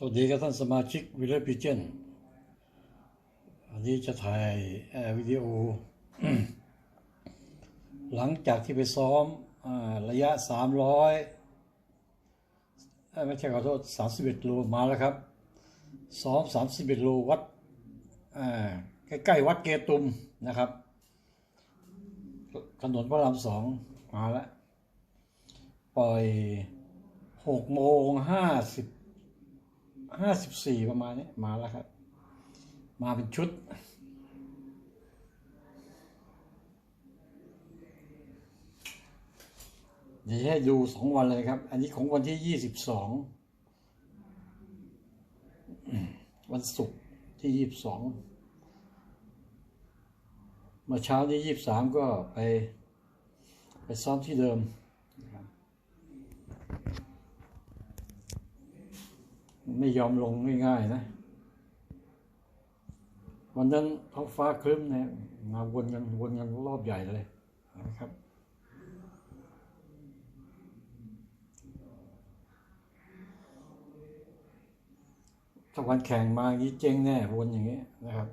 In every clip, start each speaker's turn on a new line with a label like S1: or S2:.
S1: สวัสดีครับท่านสมาชิกวิลเลพิเจนอันนี้จะถ่ายเอ่อวิดีโอ หลังจากที่ไปซ้อมอระยะ 300เอ้ยไม่ใช่ขอโทษ 31 โลมาแล้วครับ ซ้อม 31 โลวัดใกล้ๆวัดเกตุมนะครับถนนพระรามสองมาแล้ว ปล่อย6โมง50 ห้าสิบสี่ประมาณนี้มาแล้วครับ มาเป็นชุด เดี๋ยวให้ดูสองวันเลยครับ อันนี้ของวันที่ยี่สิบสองวันศุกร์ที่ยี่สิบสองเมื่อเช้าที่ยี่สิบสามก็ไป ไปซ้อมที่เดิมนะครับ ไม่ยอมลงง่ายๆนะ วันนั้นท้องฟ้าครึ้มเนี่ยมาวนกันวนกันรอบใหญ่เลยนะครับถ้าวันแข่งมาอย่างนี้เจ๊งแน่วนอย่างนี้นะครับ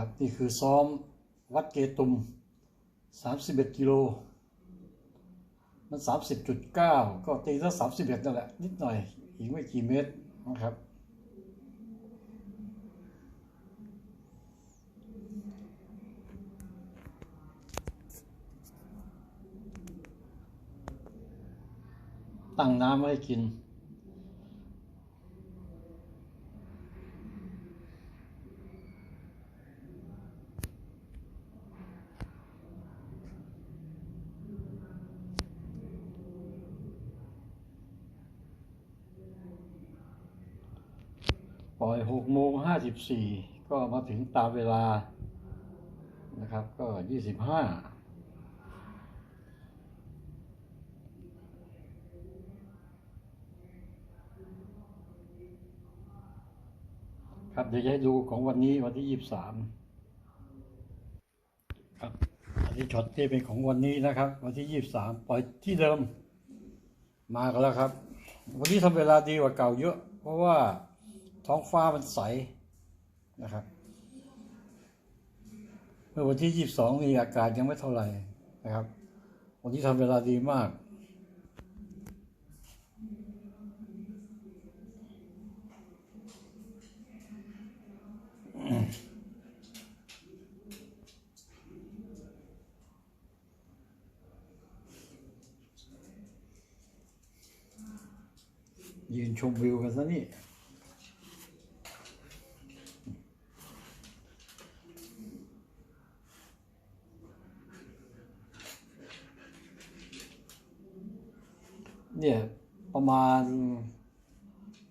S1: ครับ นี่คือซ้อมวัดเกตุม 31 กิโล มัน 30.9 ก็ตีสัก31 นั่นแหละ นิดหน่อย อีกไม่กี่เมตรนะครับ ตั้งน้ำไว้ให้กิน ปล่อยหกโมงห้าสิบสี่ก็มาถึงตามเวลานะครับก็ยี่สิบห้าครับเดี๋ยวจะให้ดูของวันนี้วันที่ยี่สิบสามครับอันนี้ช็อตที่เป็นของวันนี้นะครับ วันที่ยี่สิบสามปล่อยที่เดิมมากันแล้วครับ วันนี้ทำเวลาดีกว่าเก่าเยอะ เพราะว่า ท้องฟ้ามันใสนะครับ เมื่อวันที่ยี่สิบสองนี่อากาศยังไม่เท่าไหร่นะครับ วันนี้ทำเวลาดีมาก ยืนชมวิวกันซะนี่ เนี่ยประมาณ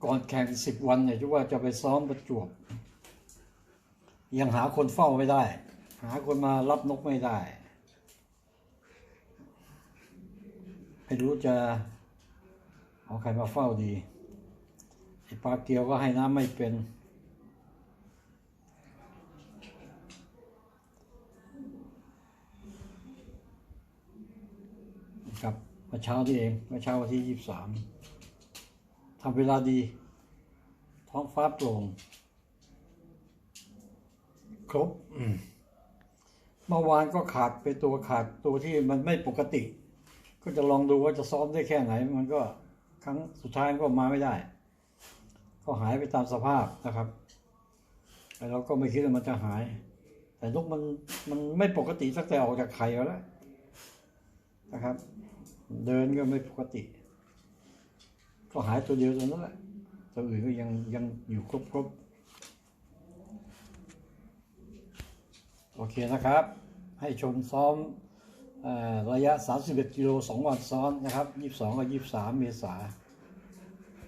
S1: ก่อนแข่งสิบวันเนี่ยที่ว่าจะไปซ้อมประจวบ ยังหาคนเฝ้าไม่ได้ หาคนมารับนกไม่ได้ ไม่รู้จะเอาใครมาเฝ้าดีไอ้ปลาเกียวก็ให้น้ำไม่เป็น ครับ มื่อเช้าที่เองเมื่อเช้าวันที่ยี่สิบสามทำเวลาดี ท้องฟ้าโปร่งครบเมื่อวานก็ขาดไปตัวขาดตัวที่มันไม่ปกติ ก็จะลองดูว่าจะซ้อมได้แค่ไหน มันก็ครั้งสุดท้ายก็มาไม่ได้ ก็หายไปตามสภาพนะครับแต่เราก็ไม่คิดว่ามันจะหาย แต่นกมันมันไม่ปกติตั้งแต่ออกจากไข่แล้วนะครับ เดินก็ไม่ปกติ ก็หายตัวเดียวตัวนั้นแหละตัวอื่นก็ยังยังอยู่ครบครบโอเคนะครับ ให้ชมซ้อมอระยะ 31กิโล2วันซ้อนนะครับ 22 กับ 23 เมษายน